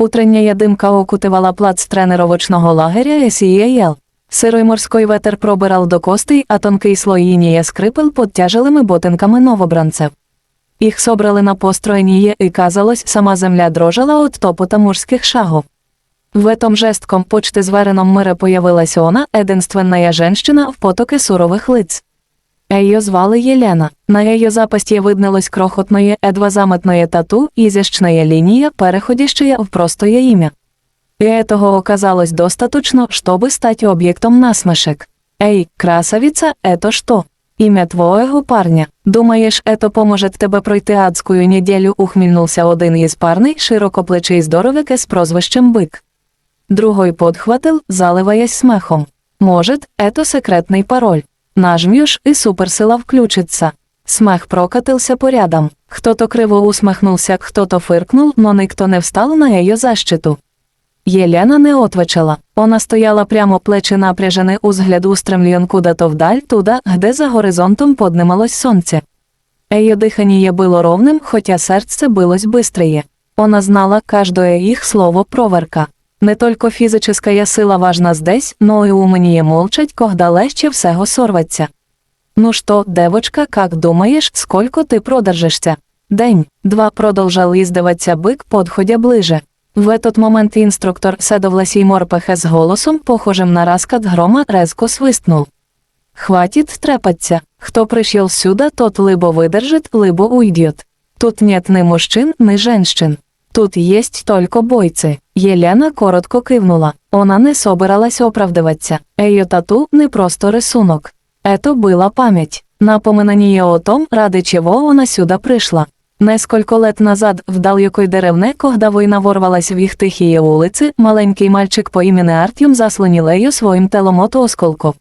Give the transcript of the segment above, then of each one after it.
Утренняя дымка окутывала плац тренировочного лагеря SEAL. Сирий морський ветер пробирав до костей, а тонкий слой інія скрипел під тяжелими ботинками новобранцев. Їх собрали на построєнні і казалось, сама земля дрожала від топота мужських шагов. В этом жестком почти звереном мире появилась она, единственная женщина в потоке сурових лиц. Ее звали Єлена. На ее запасті виднелось крохотное, едва заметное тату, изящная линия, переходящая в простое имя. И этого оказалось достаточно, чтобы стать объектом насмешек. Эй, красавица, это что? Ім'я твоего парня. Думаєш, это поможет тебе пройти адскую неділю, ухмільнувся один із парней, широкоплечий здоровяк з прозвищем Бик. Другой подхватил, заливаясь смехом. Может, это секретный пароль. Нажмешь, и суперсила включится. Смех прокатился по рядам. Кто-то криво усмехнулся, кто-то фыркнул, но никто не встал на ее защиту. Єлена не отвечала. Вона стояла прямо плечі напряжені узгляд устремлен куда-то вдаль, туда, где за горизонтом поднималось сонце. Ее дыхание было ровным, хотя сердце билось быстрее. Она знала каждое их слово проверка. Не только фізична сила важна здесь, но и умение молчать, когда легче всего сорваться. Ну что, девочка, как думаешь, сколько ты продержишься? День, два продолжал издаваться бык, подходя ближе. В этот момент інструктор седовласій морпехе з голосом, похожим на раскат грома, резко свистнул. «Хватит трепаться. Кто пришел сюда, тот либо выдержит, либо уйдет. Тут нет ни мужчин, ни женщин. Тут есть только бойцы». Єлена коротко кивнула. Вона не собиралась оправдываться. Ее тату не просто рисунок. Это была память. Напоминание о том, ради чего она сюда пришла. Несколько лет назад в далекой деревне, когда война ворвалась в их тихие улицы, маленький мальчик по імені Артем заслонил ее своїм телом от осколков.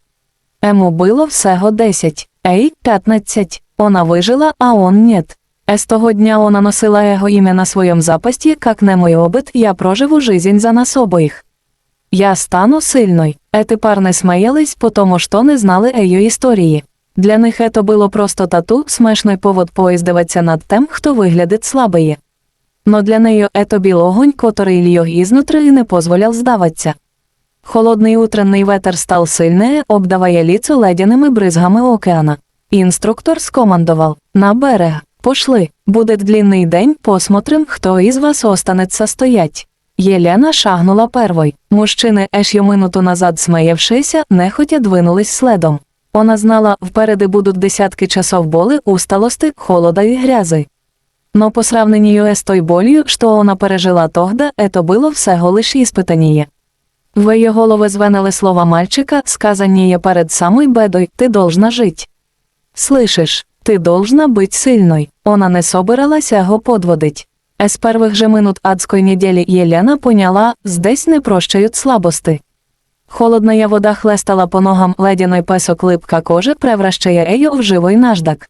Ему было всего 10, ей 15. Она выжила, а он нет. С того дня она носила его имя на своем запасти, как не мой обет, я проживу жизнь за нас обоих. Я стану сильной. Эти парни смеялись, потому что не знали ее истории. Для них это было просто тату, смешной повод поиздеваться над тем, кто выглядит слабее. Но для нее это был огонь, который ее изнутри и не позволял сдаваться. Холодный утренний ветер стал сильнее, обдавая лицо ледяными брызгами океана. Инструктор скомандовал «На берег, пошли, будет длинный день, посмотрим, кто из вас останется стоять». Єлена шагнула первой. Мужчини, ещё минуту назад смеявшися, нехотя двинулись следом. Вона знала, впереди будуть десятки часов боли, усталости, холода и грязи. Но по сравнению с той болью, что она пережила тогда, это было всего лишь испытание. В ее голове звенели слова мальчика, сказанные перед самой бедой «ты должна жить». «Слышишь, ты должна быть сильной». Она не собиралась его подводить. С первых же минут адской недели Єлена поняла, здесь не прощають слабости. Холодная вода хлестала по ногам, ледяной песок липка кожи, превращая ее в живой наждак.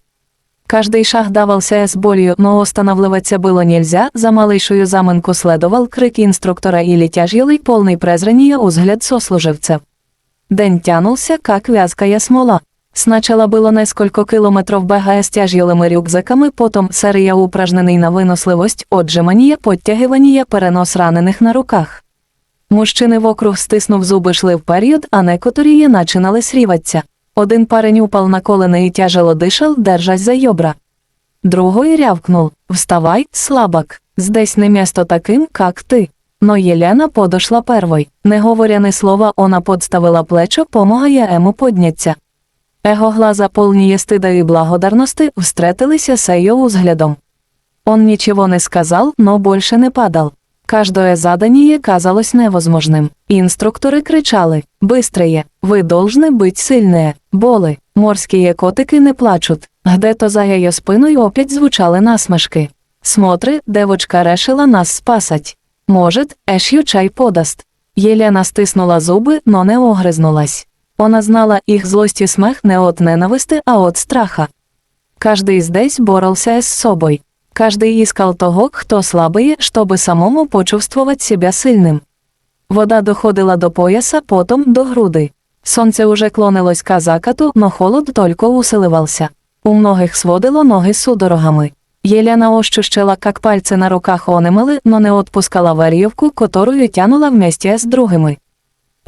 Каждый шаг давался с болью, но останавливаться было нельзя, за малейшую заминку следовал крик инструктора или тяжелый, полный презрения взгляд сослуживцев. День тянулся, как вязкая смола. Сначала было несколько километров бегая с тяжелыми рюкзаками, потом серия упражнений на виносливость, отжимання, подтягивання, перенос ранених на руках. Мужчини вокруг стиснув зуби шли вперед, а некоторі начинали сріватися. Один парень упал на колени і тяжело дишал, держась за йобра. Другой рявкнул «Вставай, слабак, здесь не место таким, как ты». Но Єлена подошла первой. Не говоря ни слова, она подставила плечо, помогая ему подняться. Его глаза полні стида и благодарности встретилися с ее взглядом. Он ничего не сказал, но больше не падал. Каждое задание казалось невозможным. Инструкторы кричали «Быстрее! Вы должны быть сильные! Боли! Морские котики не плачут!» Где-то за ее спиной опять звучали насмешки. «Смотри, девочка решила нас спасать. Может, ещё чай подаст». Єлена стиснула зуби, но не огризнулась. Вона знала, их злость и смех не от ненависти, а от страха. Каждый здесь боролся с собой. Каждый искал того, кто слабый, чтобы самому почувствовать себя сильным. Вода доходила до пояса, потом до груди. Сонце уже клонилось к закату, но холод только усиливався. У многих сводило ноги судорогами. Єляна ощущила, как пальцы на руках онемели, но не отпускала веревку, которую тянула вместе с другими.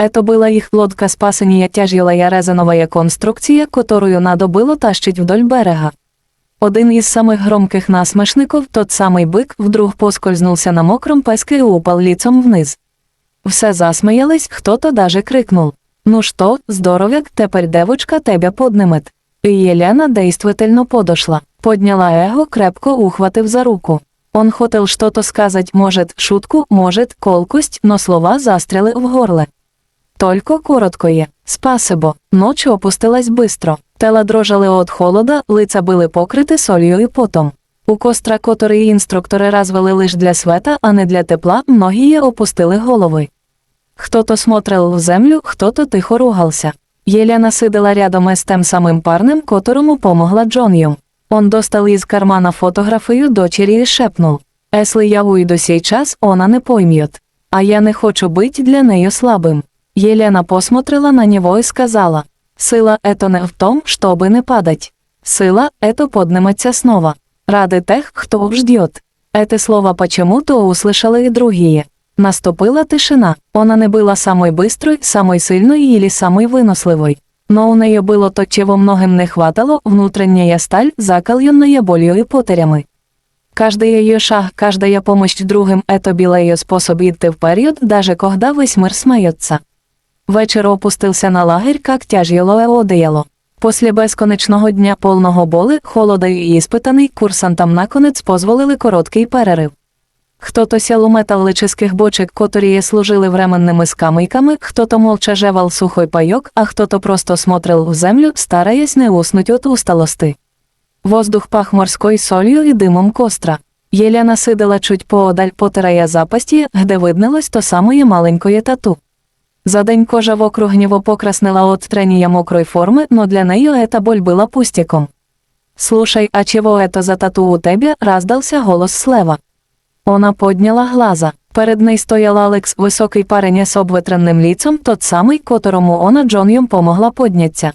Это была их лодка спасения тяжелая резиновая конструкция, которую надо было тащить вдоль берега. Один із самих громких насмешників, тот самий бик, вдруг поскользнулся на мокром песке і упал лицом вниз. Все засміялись, хто-то даже крикнул. «Ну что, здоровяк, теперь девочка тебя поднимет». И Елена действительно подошла. Подняла его, крепко ухватив за руку. Он хотел что-то сказать, может, шутку, может, колкость, но слова застряли в горле. Только коротко є. Спасибо. Ночь опустилась быстро. Тела дрожали от холода, лица були покриті солью і потом. У костра, котрий інструктори развели лиш для света, а не для тепла, многие опустили голови. Хто-то смотрел в землю, хто-то тихо ругався. Єляна сидела рядом із тим самим парнем, которому помогла Джонью. Он достал из кармана фотографию дочери и шепнул. «Если я уйду сейчас, она не поймет. А я не хочу быть для неї слабым». Елена посмотрела на него и сказала, «Сила – это не в том, чтобы не падать. Сила – это подниматься снова. Ради тех, кто ждет». Это слово почему-то услышали и другие. Наступила тишина. Она не была самой быстрой, самой сильной или самой выносливой. Но у нее было то, чего многим не хватало, внутренняя сталь, закаленная болью и потерями. Каждый ее шаг, каждая помощь другим – это был ее способ идти вперед, даже когда весь мир смеется. Вечір опустився на лагерь, как тяжелое одеяло. Після безконечного дня повного боли, холода і іспитаний, курсантам наконець позволили короткий перерив. Хто-то сял у металлических бочек, котрі служили временними скамейками, хто-то молча жевал сухой пайок, а хто-то просто смотрел в землю, стараясь не уснуть от усталости. Воздух пах морською солью і димом костра. Єляна сидела чуть поодаль, потирая запасті, де виднелось то самое маленькое тату. За день кожа вокруг него покраснела от трения мокрой формы, но для нее эта боль была пустяком. «Слушай, а чего это за тату у тебе?» – раздался голос слева. Она подняла глаза. Перед нею стоял Алекс, високий парень з обветренним ліцом, тот самий, котрому она Джон'єм помогла подняться.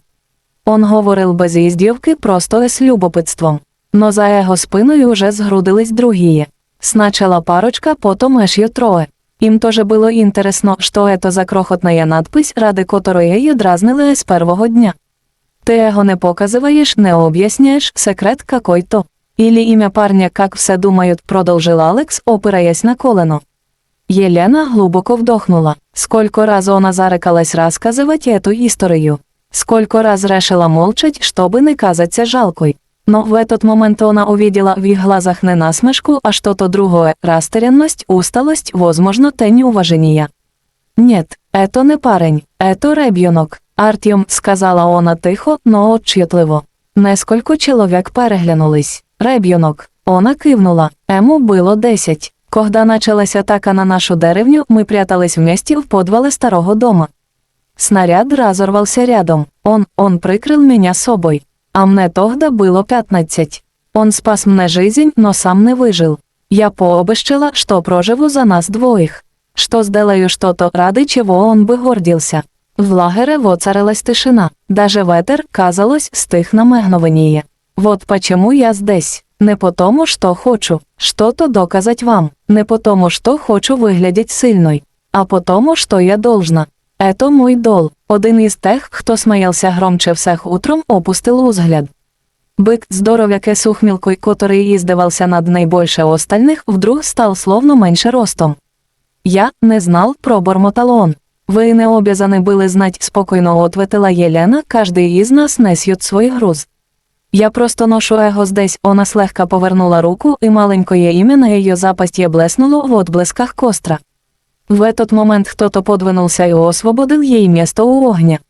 Он говорил без издевки, просто с любопытством. Но за его спиною уже сгрудились другие. Сначала парочка, потом еще трое. Им тоже было интересно, что это за крохотная надпись, ради которой ее дразнили с первого дня. Ты его не показываешь, не объясняешь, секрет какой-то. Или имя парня, как все думают, продолжил Алекс, опираясь на колено. Елена глубоко вдохнула. Сколько раз она зарекалась рассказывать эту историю. Сколько раз решила молчать, чтобы не казаться жалкой. Но в этот момент она увидела в их глазах не насмешку, а что-то другое – растерянность, усталость, возможно, тень уважения. «Нет, это не парень, это ребенок», – Артем, сказала она тихо, но отчетливо. Несколько чоловік переглянулись. Ребенок. Она кивнула. Ему было десять. Когда началась атака на нашу деревню, мы прятались вместе в подвале старого дома. Снаряд разорвался рядом. Он, он прикрыл меня собой. А мне тогда было 15. Он спас мне жизнь, но сам не выжил. Я пообещала, что проживу за нас двоих. Что сделаю что-то, ради чего он бы гордился. В лагере воцарилась тишина. Даже ветер, казалось, стих на мгновение. Вот почему я здесь. Не потому, что хочу что-то доказать вам, не потому, что хочу виглядеть сильной, а потому, что я должна. Это мой дол. Один із тех, хто сміявся громче всех утром, опустив узгляд. Бик, здоров'яке с ухмілкой, котрий їздивався над найбільше остальних, вдруг став словно менше ростом. Я не знал, пробормотал он. Вы не обязаны были знать, спокойно ответила Елена, каждый из нас несет свой груз. Я просто ношу его здесь, она слегка повернула руку, и маленькое имя на ее запястье блеснуло в отблесках костра. В этот момент кто-то подвинулся и освободил ей место у огня.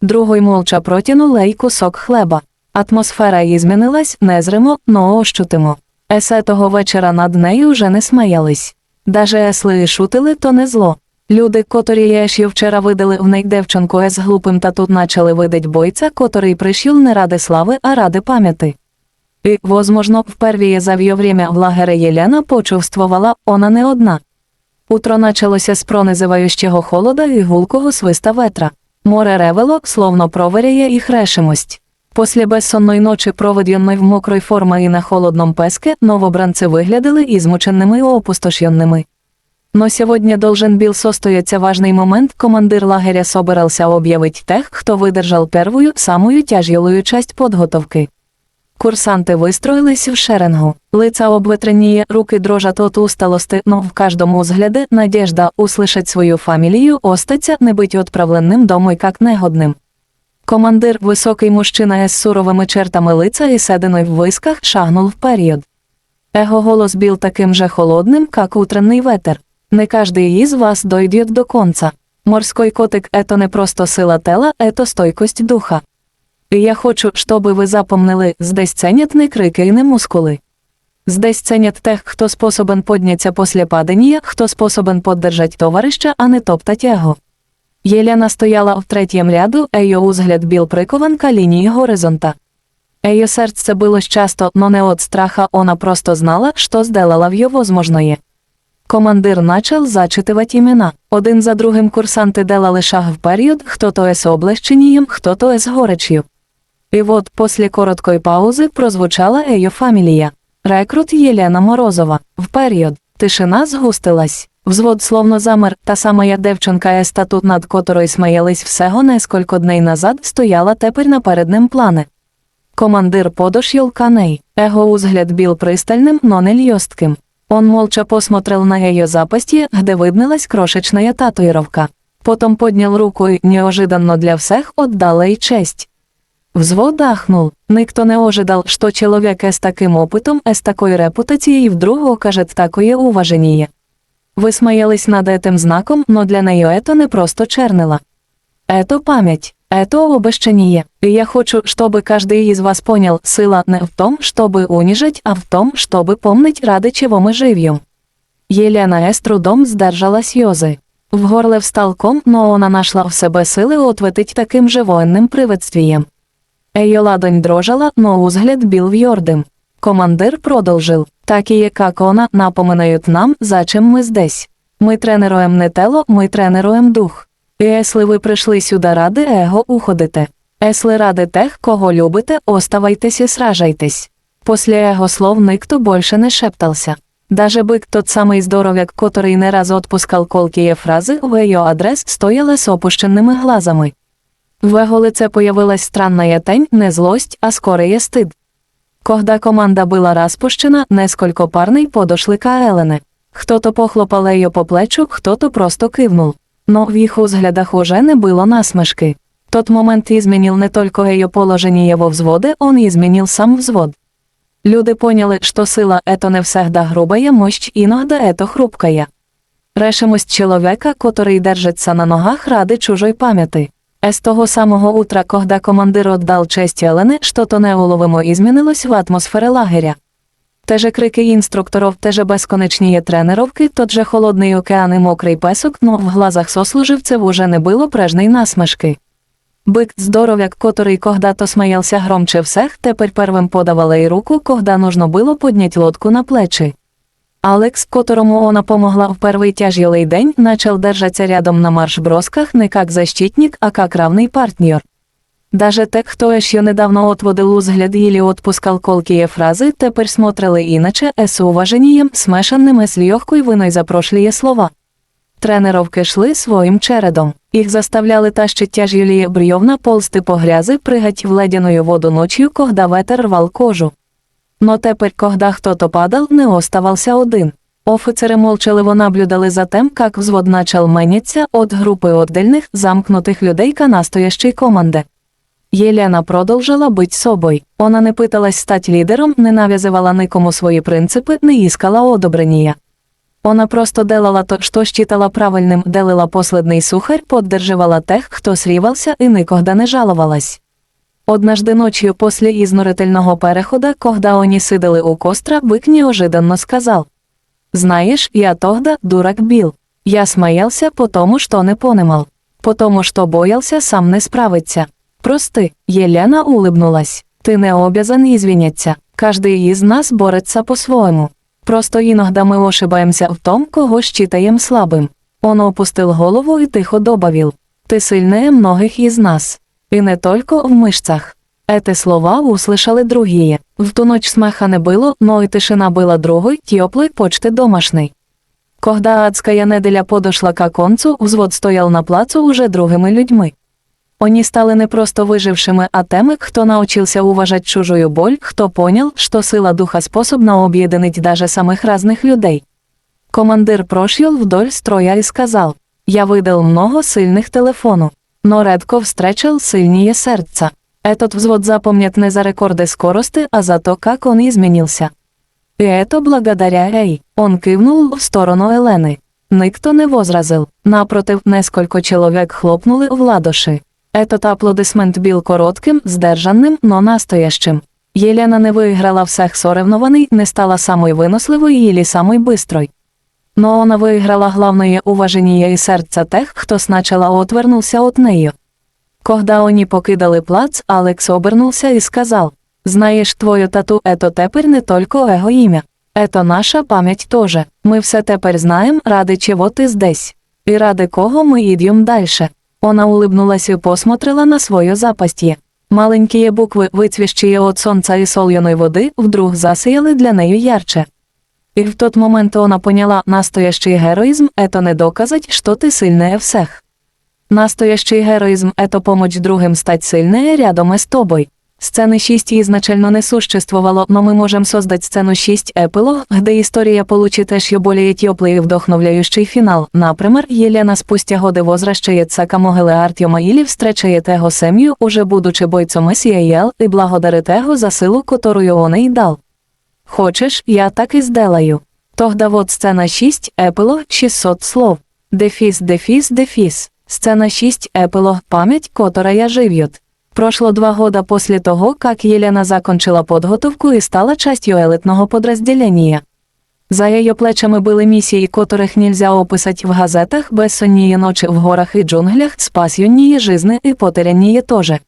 Другой молча протянул ей кусок хлеба. Атмосфера изменилась, незримо, но ощутимо. Есе того вечора над нею вже не сміялись. Даже если шутили, то не зло. Люди, котрі ще вчора видали в неї дівчинку з глупим та тут начали видать бойця, котрий прийшов не ради слави, а ради пам'яти. І, возможно, впервые за ее время в лагере Єлена почувствувала, она не одна. Утро началося з пронизиваючого холода і гулкого свиста ветра. Море ревело, словно проверяє їх решимость. После безсонної ночі, проведеної в мокрой формі і на холодном песке, новобранці виглядали ізмученими і опустошенными. Но сьогодні должен был состояться важный момент, командир лагеря собирался объявить тех, кто выдержал первую, самую тяжелую часть подготовки. Курсанти вистроїлись в шеренгу. Лица обветреніє, руки дрожат от усталости, но в каждому взгляде надежда услышать свою фамилию, остаться не быть отправленным домой как негодним. Командир, високий мужчина із суровими чертами лица і сединою в висках, шагнув вперед. Его голос был таким же холодным, как утренний ветер. Не каждый из вас дойдет до конца. Морской котик – это не просто сила тела, это стойкость духа. Я хочу, щоб ви запомнили, здесь ценять не крики і не мускули. Здесь ценять тех, хто способен подняться після падення, хто способен поддержать товариша, а не топтать його. Єляна стояла в третьем ряду, ее узгляд бил прикован к линии горизонта. Ее сердце билось часто, но не от страха, она просто знала, что сделала в ее возможное. Командир начал зачитывать имена. Один за другим курсанти делали шаг вперед, хто-то с облегчением, хто-то с горечью. И вот, после короткой паузы, прозвучала ее фамилия. Рекрут Єлена Морозова. Вперед. Тишина згустилась. Взвод словно замер, та самая девчонка е статут, над котрою сміялись всего несколько дней назад, стояла тепер на переднем плане. Командир подошел к ней. Его узгляд был пристальным, но не льостким. Он молча посмотрел на ее запястье, где виднелась крошечная татуировка. Потом поднял руку и, неожиданно для всех, отдал ей честь. Взвод ахнул. Никто не ожидал, что человек с таким опытом, с такой репутацией вдруг окажет такое уважение. Вы смеялись над этим знаком, но для нее это не просто чернила. Это память, это обещание. И я хочу, чтобы каждый из вас понял, сила не в том, чтобы унижать, а в том, чтобы помнить, ради чего мы живем. Елена с трудом сдержала слезы. В горле встал ком, но она нашла в себе сили ответить таким же военным приветствием. Ее ладонь дрожала, но взгляд был вьордым. Командир продолжил. Такие, как она, напоминают нам, зачем мы здесь. Мы тренируем не тело, мы тренируем дух. І если ви прийшли сюди ради его, уходите. Если ради тех, кого любите, оставайтесь и сражайтесь. После его слов никто больше не шептался. Даже бык, тот самый здоровяк, который не раз отпускал колкие фразы в ее адрес, стоял с опущенными глазами. В его лице появилась странная тень, не злость, а скорее стыд. Когда команда была распущена, несколько парней подошли к Елене. Кто-то похлопал ее по плечу, кто-то просто кивнул. Но в их взглядах уже не было насмешки. Тот момент изменил не только ее положение во взводе, он изменил сам взвод. Люди поняли, что сила – это не всегда грубая мощь, иногда это хрупкая. Решимость человека, который держится на ногах ради чужой памяти. С того самого утра, когда командир отдал честь Елены, что-то неуловимо изменилось в атмосфере лагеря. Те же крики інструкторов, те же безконечні тренировки, тот же холодний океан і мокрий песок, но в глазах сослуживцев уже не было прежней насмешки. Бык здоровяк, который когда-то смеялся громче всех, теперь первым подавал ей руку, когда нужно было поднять лодку на плечи. Алекс, которому она помогла в первый тяжелый день, начал держаться рядом на марш-бросках не как защитник, а как равный партнер. Даже те, кто еще недавно отводил взгляд или отпускал колкие фразы, теперь смотрели иначе, с уважением, смешанным с легкой виной за прошлые слова. Тренировки шли своїм чередом. Їх заставляли тащить тяжелі бревна ползти по грязи, прыгать в ледяную воду ночью, когда ветер рвал кожу. Но теперь, когда кто-то падал, не оставался один. Офицеры молчаливо наблюдали за тем, как взвод начал меняться от группы отдельных, замкнутых людей к настоящей команде. Єлена продовжила бути собою. Вона не питалась стати лідером, не нав'язувала никому свої принципи, не іскала одобрення. Вона просто делала то, що считала правильним, делила последний сухарь, поддерживала тех, хто срівався і никогда не жаловалась. Однажды ночью после изнурительного перехода, когда они сидели у костра, бык неожиданно сказал. «Знаешь, я тогда дурак бил. Я смеялся, потому что не понимал. Потому что боялся сам не справиться. Прости, Елена улыбнулась. Ты не обязан извиняться. Каждый из нас борется по-своему. Просто иногда мы ошибаемся в том, кого считаем слабым. Он опустил голову и тихо добавил. Ты сильнее многих из нас. И не только в мышцах. Эти слова услышали другие. В ту ночь смеха не было, но и тишина была другой, теплой, почти домашней. Когда адская неделя подошла к концу, взвод стоял на плацу уже другими людьми. Они стали не просто выжившими, а теми, кто научился уважать чужую боль, кто понял, что сила духа способна объединить даже самых разных людей. Командир прошел вдоль строя и сказал, «Я видел много сильных телефонов, но редко встречал сильнее сердца. Этот взвод запомнит не за рекорды скорости, а за то, как он изменился». И это благодаря Эй. Он кивнул в сторону Елены. Никто не возразил. Напротив, несколько чоловік хлопнули в ладоші. Этот аплодисмент був коротким, здержаним, но настоящим. Єлена не виграла всех соревнований, не стала самою виносливою или самою бистрою. Но вона виграла главное уважение и сердца тех, хто сначала отвернулся от неї. Когда они покидали плац, Алекс обернувся і сказав, «Знаєш, твою тату, это тепер не только его ім'я. Это наша пам'ять тоже. Ми все тепер знаємо, ради чого ти здесь. І ради кого ми йдем дальше. Вона улыбнулась і посмотрела на своє запастье. Маленькі букви, вицвіщі от сонця і сольяної води, вдруг засіяли для неї ярче. И в тот момент она поняла, настоящий героизм – это не доказать, что ты сильнее всех. Настоящий героизм – это помочь другим стать сильнее рядом с тобой. Сцены 6 изначально не существовало, но мы можем создать сцену 6 эпилог, где история получит еще более теплый и вдохновляющий финал. Например, Елена спустя годы возвращается к могиле Артема или встречает его семью, уже будучи бойцом СІАЛ, и благодарит его за силу, которую он ей дал. Хочеш, я так і сделаю. Тогда вот сцена 6, епилог 600 слов. Дефіс, дефіс, дефіс. Сцена 6, епилог память, которая живет. Прошло два года после того, как Елена закончила подготовку и стала частью элитного подразделения. За ее плечами были миссии, которых нельзя описать в газетах, безсонные ночи в горах и джунглях, спасенные жизни и потерянные тоже.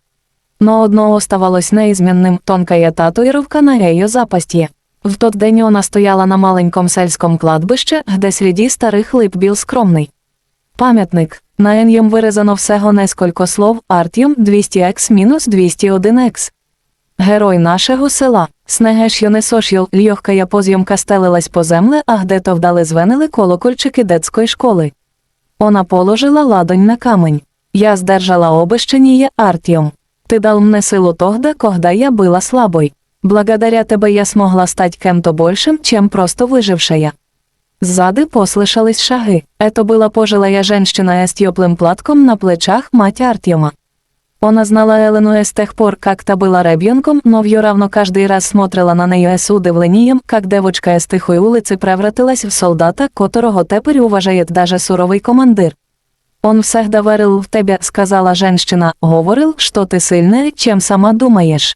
Но одно оставалось неизменным – тонкая татуировка на ее запястье. В тот день вона стояла на маленьком сельському кладбище, де середі старих лип біл скромний. Пам'ятник. На ньому вирізано всього несколько слов Артем 200X-201X. Герой нашого села. Снегеш не сош'їл, льохкая позйомка стелилась по земле, а где-то вдали звенили колокольчики детської школи. Вона положила ладонь на камень. Я сдержала обещание, Артем. Ты дал мне силу тогда, когда я была слабой. Благодаря тебе я смогла стать кем-то большим, чем просто выжившая. Сзади послышались шаги. Это была пожилая женщина с теплым платком на плечах мать Артема. Она знала Элену с тех пор, как та была ребенком, но все равно каждый раз смотрела на нее с удивлением, как девочка с тихой улицы превратилась в солдата, которого теперь уважает даже суровый командир. Он всегда верил в тебя, сказала женщина, говорил, что ты сильнее, чем сама думаешь.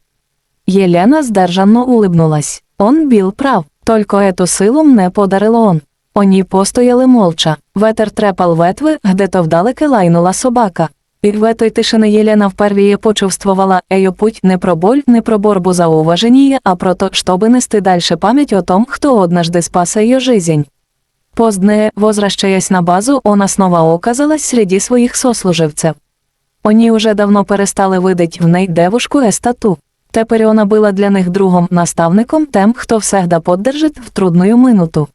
Елена сдержанно улыбнулась. Он был прав, только эту силу мне подарил он. Они постояли молча. Ветер трепал ветви, где-то вдалеке лайнула собака. І в этой тишині Єлена впервые почувствовала ее путь не про боль, не про борьбу за уважение, а про то, чтобы нести дальше память о том, кто однажды спас ее жизнь. Позднее, возвращаясь на базу, она снова оказалась среди своих сослуживцев. Они уже давно перестали видеть в ней девушку Естату. Тепер вона була для них другом наставником, тем, хто всегда поддержить в трудную минуту.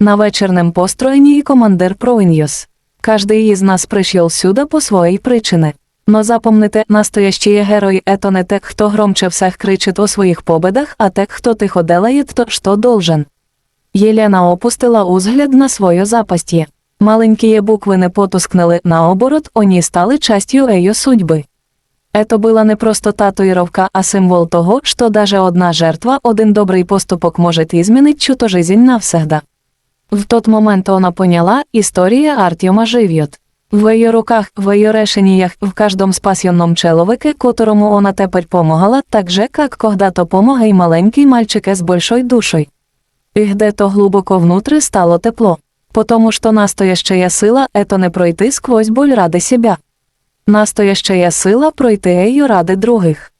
На вечернем построении командир Провиньос. Каждый из нас пришел сюда по своей причине. Но запомните, настоящие герой – это не те, кто громче всех кричит о своих победах, а те, кто тихо делает то, что должен. Єлена опустила узгляд на своє запастье. Маленькие букви не потускнили, наоборот, они стали частью ее судьбы. Это была не просто татуировка, а символ того, что даже одна жертва, один добрый поступок может изменить чью-то жизнь навсегда. В тот момент она поняла, история Артема живет. В ее руках, в ее решениях, в каждом спасенном человеке, которому она теперь помогала, так же, как когда-то помог и маленький мальчик с большой душой. И где-то глубоко внутри стало тепло. Потому что настоящая сила – это не пройти сквозь боль ради себя. Настоящая сила пройти ею ради других.